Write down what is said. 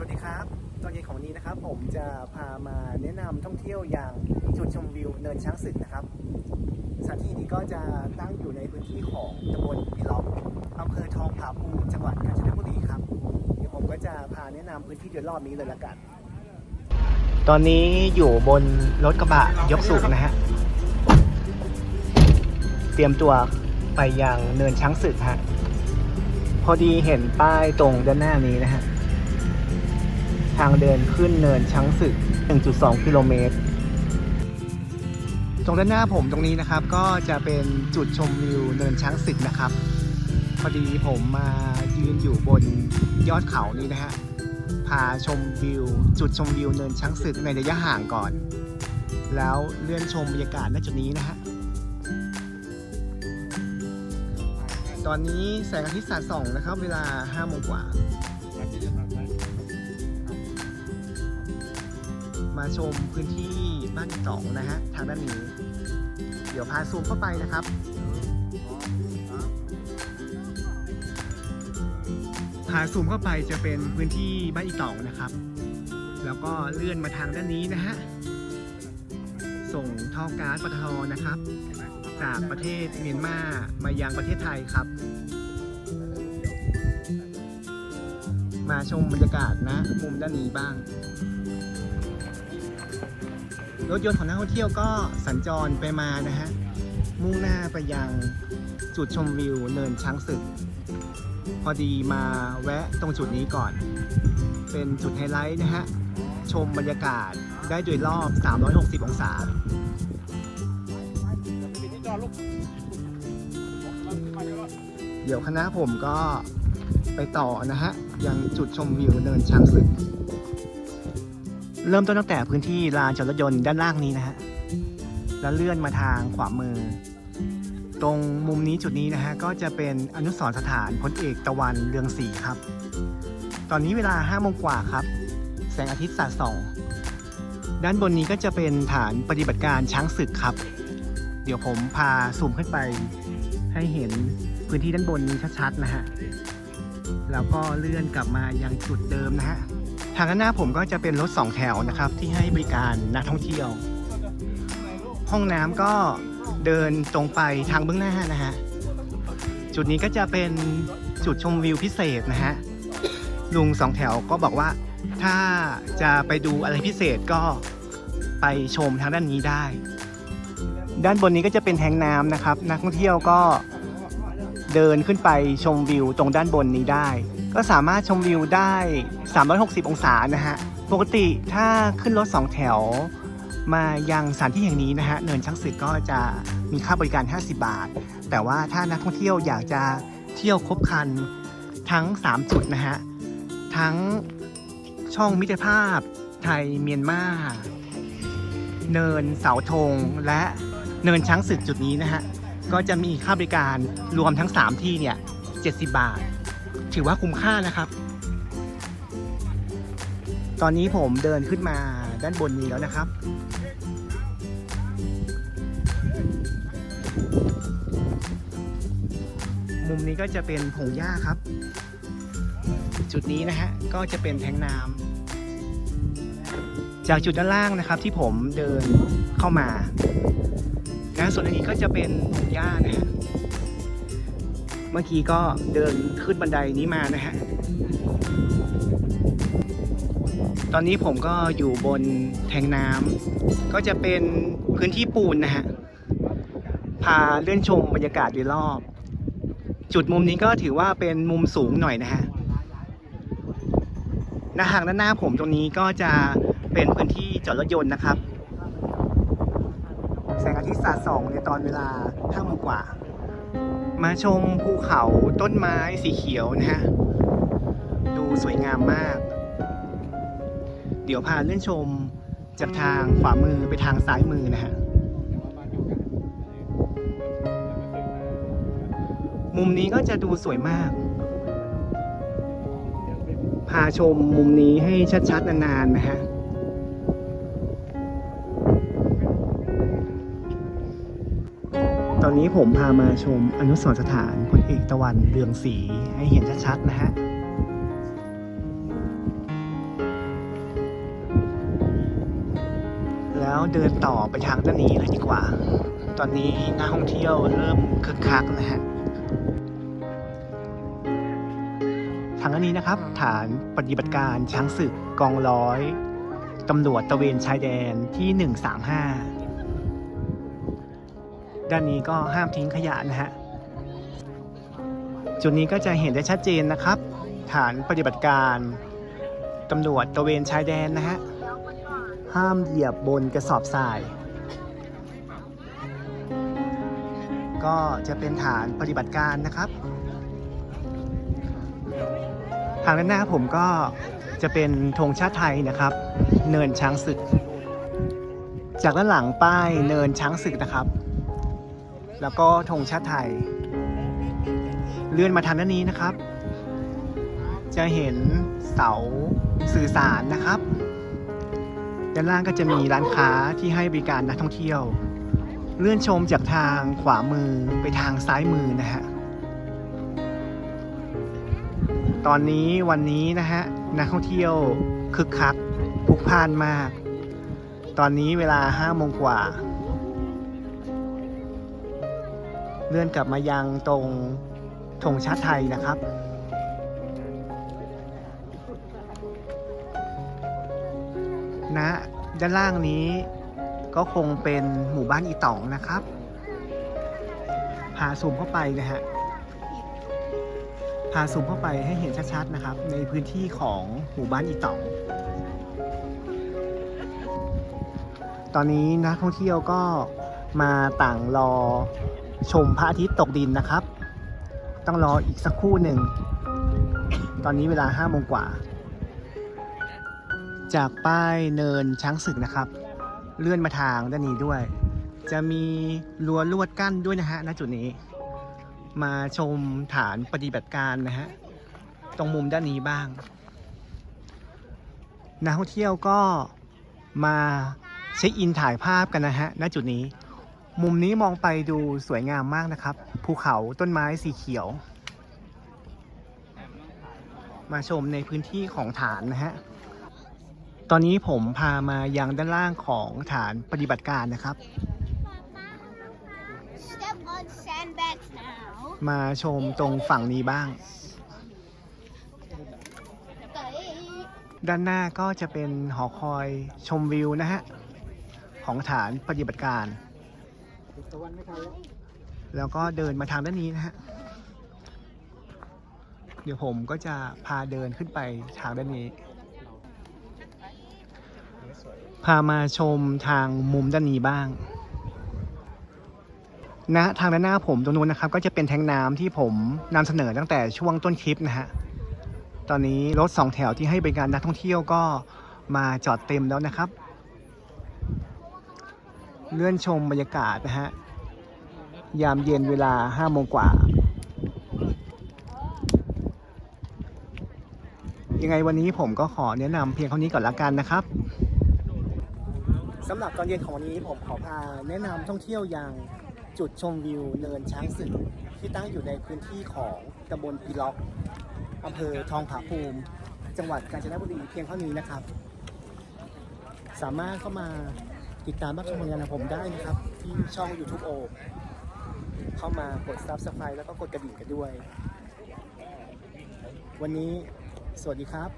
สวัสดีครับ ตอนเย็นของวันนี้นะครับ ผมจะพามาแนะนำท่องเที่ยวอย่างจุดชมวิวเนินช้างศึกนะครับ สถานที่นี้ก็จะตั้งอยู่ในพื้นที่ของตำบลพิล็อกอำเภอทองผาภูจังหวัดกาญจนบุรีครับ เดี๋ยวผมก็จะพาแนะนำพื้นที่โดยรอบนี้เลยละกัน ตอนนี้อยู่บนรถกระบะยกสูงนะฮะ เตรียมตัวไปยังเนินช้างศึกฮะ พอดีเห็นป้ายตรงด้านหน้านี้นะฮะ ทางเดินขึ้นเนินช้างศึก 1.2 กิโลเมตร ตรงด้านหน้าผมตรงนี้นะครับ ก็จะเป็นจุดชมวิวเนินช้างศึกนะครับ พอดีผมมายืนอยู่บนยอดเขานี้นะฮะ พาชมวิว จุดชมวิวเนินช้างศึกในระยะห่างก่อน แล้วเลื่อนชมบรรยากาศณจุดนี้นะฮะตอนนี้แสงอาทิตย์สาดส่องนะครับ เวลา5โมงกว่า มาชมพื้นที่บ้านสองนะฮะทางด้านนี้ เดี๋ยวพาซูมเข้าไปนะครับพาซูมเข้าไปจะเป็นพื้นที่บ้านอีตองนะครับ แล้วก็เลื่อนมาทางด้านนี้นะฮะ ส่งท่อก๊าซปตทนะครับ จากประเทศเมียนมามายังประเทศไทยครับ มาชมบรรยากาศนะ มุมด้านนี้บ้าง รถยนต์ของนักท่องเที่ยวก็สัญจรไปมานะฮะ มุ่งหน้าไปยังจุดชมวิวเนินช้างศึก พอดีมาแวะตรงจุดนี้ก่อน เป็นจุดไฮไลท์นะฮะ ชมบรรยากาศได้โดยรอบ 360 องศาเดี๋ยวคณะผมก็ไปต่อนะฮะ ยังจุดชมวิวเนินช้างศึก เริ่มต้นตั้งแต่พื้นที่ลานจอดรถยนต์ด้านล่างนี้นะฮะ แล้วเลื่อนมาทางขวามือ ตรงมุมนี้จุดนี้นะฮะก็จะเป็นอนุสรณ์สถานพลเอกตะวันเรืองศรีครับ ตอนนี้เวลา5โมงกว่าครับ แสงอาทิตย์สาดส่อง ด้านบนนี้ก็จะเป็นฐานปฏิบัติการช้างศึกครับ เดี๋ยวผมพาซูมขึ้นไป ให้เห็นพื้นที่ด้านบนนี้ชัดๆนะฮะ แล้วก็เลื่อนกลับมายังจุดเดิมนะฮะ ทางด้านหน้าผมก็จะเป็นรถสองแถวนะครับที่ให้บริการนักท่องเที่ยว ห้องน้ำก็เดินตรงไปทางเบื้องหน้านะฮะจุดนี้ก็จะเป็นจุดชมวิวพิเศษนะฮะลุงสองแถวก็บอกว่าถ้าจะไปดูอะไรพิเศษก็ไปชมทางด้านนี้ได้ ด้านบนนี้ก็จะเป็นแทงน้ำนะครับ นักท่องเที่ยวก็เดินขึ้นไปชมวิวตรงด้านบนนี้ได้ ก็สามารถชมวิวได้ 360 องศานะฮะ ปกติถ้าขึ้นรถ 2 แถว มายังสถานที่แห่งนี้นะฮะ เนินช้างศึกก็จะมีค่าบริการ 50 บาท แต่ว่าถ้านักท่องเที่ยวอยากจะเที่ยวครบครันทั้ง 3 จุดนะฮะ ทั้งช่องมิตรภาพไทยเมียนมาเนินเสาธงและเนินช้างศึกจุดนี้นะฮะ ก็จะมีค่าบริการรวมทั้ง 3 ที่เนี่ย 70 บาท ถือว่าคุ้มค่านะครับ ตอนนี้ผมเดินขึ้นมาด้านบนนี้แล้วนะครับ มุมนี้ก็จะเป็นผงหญ้าครับ จุดนี้นะฮะก็จะเป็นแทงน้ำจากจุดด้านล่างนะครับที่ผมเดินเข้ามานะส่วนอันนี้ก็จะเป็นผงหญ้านะฮะ มื่อกี้ก็เดินขึ้นบันไดนี้มานะฮะ ตอนนี้ผมก็อยู่บนแทงน้ำก็จะเป็นพื้นที่ปูนนะฮะ พาเลื่อนชมบรรยากาศโดยรอบ จุดมุมนี้ก็ถือว่าเป็นมุมสูงหน่อยนะฮะหน้าห่างด้านหน้าผมตรงนี้ก็จะเป็นพื้นที่จอดรถยนต์นะครับ แสงอาทิตย์สาดส่องในตอนเวลาห้าโมงกว่า มาชมภูเขาต้นไม้สีเขียวนะฮะ ดูสวยงามมาก เดี๋ยวพาเลื่อนชมจากทางขวามือไปทางซ้ายมือนะฮะ มุมนี้ก็จะดูสวยมาก พาชมมุมนี้ให้ชัดๆนานๆนะฮะ นี้ผมพามาชมอนุสรสถานพลเอกตะวันเรืองสีให้เห็นชัดๆนะฮะแล้วเดินต่อไปทางด้านนี้เลยดีกว่า ตอนนี้นักท่องเที่ยวเริ่มคึกคักนะฮะ ทางด้านนี้นะครับ ฐานปฏิบัติการช้างศึกกองร้อยตำรวจตะเวนชายแดนที่ 135 ด้านนี้ก็ห้ามทิ้งขยะนะฮะ จุดนี้ก็จะเห็นได้ชัดเจนนะครับ ฐานปฏิบัติการตำรวจตะเวนชายแดนนะฮะ ห้ามเหยียบบนกระสอบทราย ก็จะเป็นฐานปฏิบัติการนะครับ ทางด้านหน้าผมก็จะเป็นธงชาติไทยนะครับ เนินช้างศึก จากด้านหลังป้ายเนินช้างศึกนะครับ แล้วก็ธงชาติไทย เลื่อนมาทางด้านนี้นะครับ จะเห็นเสาสื่อสารนะครับด้านล่างก็จะมีร้านค้าที่ให้บริการนักท่องเที่ยว เลื่อนชมจากทางขวามือไปทางซ้ายมือนะฮะตอนนี้วันนี้นะฮะนักท่องเที่ยวคึกคักพลุกพล่านมาก ตอนนี้เวลาห้าโมงกว่า เลื่อนกลับมายังตรงธงชาติไทยนะครับณด้านล่างนี้ก็คงเป็นหมู่บ้านอีตองนะครับ พาซูมเข้าไปนะฮะ พาซูมเข้าไปให้เห็นชัดๆนะครับ ในพื้นที่ของหมู่บ้านอีตอง ตอนนี้นักท่องเที่ยวก็มาต่างรอ ชมพระอาทิตย์ตกดินนะครับ ต้องรออีกสักครู่หนึ่ง ตอนนี้เวลาห้าโมงกว่า จากป้ายเนินช้างศึกนะครับ เลื่อนมาทางด้านนี้ด้วย จะมีรั้วลวดกั้นด้วยนะฮะณจุดนี้ มาชมฐานปฏิบัติการนะฮะ ตรงมุมด้านนี้บ้าง นักท่องเที่ยวก็มาเช็คอินถ่ายภาพกันนะฮะณจุดนี้ มุมนี้มองไปดูสวยงามมากนะครับ ภูเขาต้นไม้สีเขียว มาชมในพื้นที่ของฐานนะฮะ ตอนนี้ผมพามายังด้านล่างของฐานปฏิบัติการนะครับ Step on sandbags now. มาชมตรงฝั่งนี้บ้าง ด้านหน้าก็จะเป็นหอคอยชมวิวนะฮะ ของฐานปฏิบัติการ แล้วก็เดินมาทางด้านนี้นะฮะ เดี๋ยวผมก็จะพาเดินขึ้นไปทางด้านนี้ พามาชมทางมุมด้านนี้บ้าง นะทางด้านหน้าผมตรงนู้นนะครับ ก็จะเป็นแทงน้ำที่ผมนำเสนอตั้งแต่ช่วงต้นคลิปนะฮะ ตอนนี้รถสองแถวที่ให้บริการนักท่องเที่ยวก็มาจอดเต็มแล้วนะครับ เลื่อนชมบรรยากาศนะฮะ ยามเย็นเวลาห้าโมงกว่า ยังไงวันนี้ผมก็ขอแนะนำเพียงเท่านี้ก่อนละกันนะครับสำหรับตอนเย็นของวันนี้ผมขอพาแนะนำท่องเที่ยวยังจุดชมวิวเนินช้างศึกที่ตั้งอยู่ในพื้นที่ของตำบลปีล็อกอำเภอทองผาภูมิ จังหวัดกาญจนบุรีเพียงเท่านี้นะครับ สามารถเข้ามา ติดตามรับชมผลงานของผมได้นะครับ ที่ช่อง YouTube โอเข้ามากด Subscribe แล้วก็กดกระดิ่งกันด้วย วันนี้สวัสดีครับ